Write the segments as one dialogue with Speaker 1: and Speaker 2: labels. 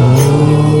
Speaker 1: చేతలన్నీ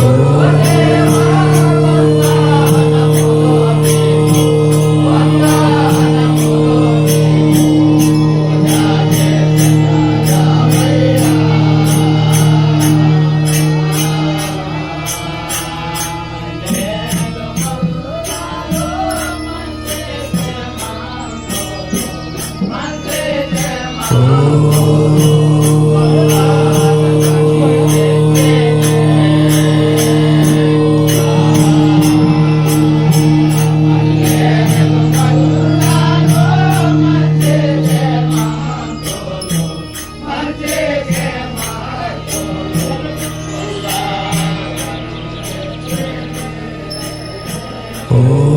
Speaker 1: Oh. Oh.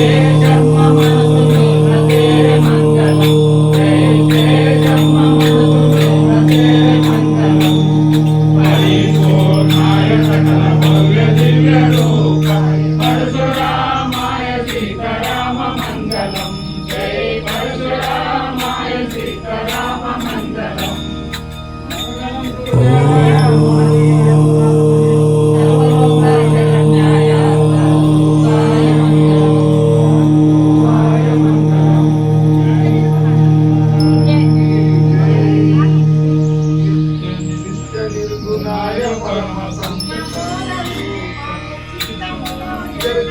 Speaker 1: ఏ జన్మ మనసులో నదేరే మంగళం ఏ జన్మ మనసులో నదేరే మంగళం పరిపూర్ణాయ సకల భవ్య దివ్య రూపాయ పరశురామాయ సీతారామ మంగళం జై పరశురామాయ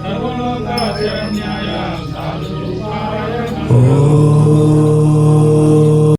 Speaker 1: सर्वलोकाय न्याय साधु